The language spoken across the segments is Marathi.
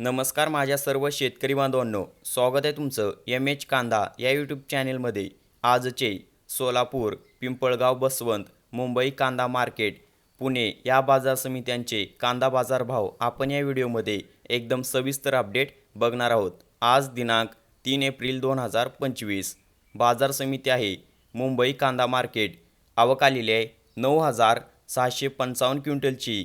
नमस्कार माझ्या सर्व शेतकरी बांधवांनो. स्वागत आहे तुमचं एम एच कांदा या यूट्यूब चॅनेलमध्ये आजचे सोलापूर पिंपळगाव बसवंत मुंबई कांदा मार्केट पुणे या बाजार समित्यांचे कांदा बाजार भाव आपण या व्हिडिओमध्ये एकदम सविस्तर अपडेट बघणार आहोत. आज दिनांक तीन एप्रिल दोन हजार पंचवीस. बाजार समिती आहे मुंबई कांदा मार्केट. आवक आलेली आहे नऊ हजार सहाशे पंचावन्न क्विंटलची.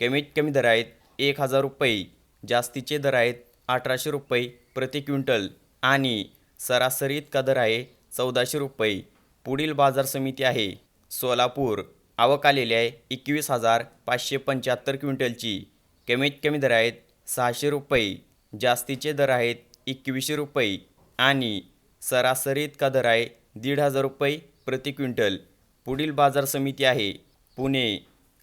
कमीत कमी दर आहेत एक हजार रुपये. जास्तीचे दर आहेत अठराशे रुपये प्रति क्विंटल आणि सरासरी इतका दर आहे चौदाशे रुपये. पुढील बाजार समिती आहे सोलापूर. आवक आलेली आहे एकवीस हजार पाचशे पंच्याहत्तर क्विंटलची. कमीत कमी दर आहेत सहाशे रुपये. जास्तीचे दर आहेत एकवीसशे रुपये आणि सरासरी इतका दर आहे दीड हजार रुपये प्रति क्विंटल. पुढील बाजार समिती आहे पुणे.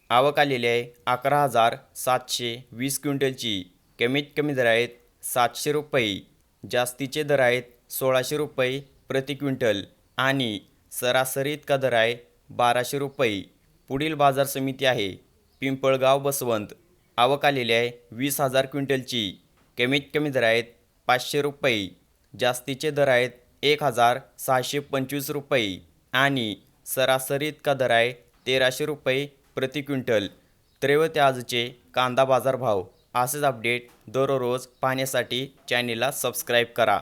आवक आलेली आहे अकरा हजार सातशे वीस क्विंटलची. कमीत कमी दर आहेत सातशे रुपये जास्तीचे दर आहेत सोळाशे रुपये प्रति क्विंटल आणि सरासरी इतका दर आहे बाराशे रुपये. पुढील बाजार समिती आहे पिंपळगाव बसवंत. आवक आलेली आहे वीस हजार क्विंटलची. कमीत कमी दर आहेत पाचशे रुपये जास्तीचे दर आहेत एक हजार सहाशे पंचवीस रुपये आणि सरासरी इतका दर आहे तेराशे रुपये प्रति क्विंटल. त्रैवते आजचे कांदा बाजार भाव. असेच अपडेट दररोज पाहण्यासाठी चॅनेलला सबस्क्राईब करा.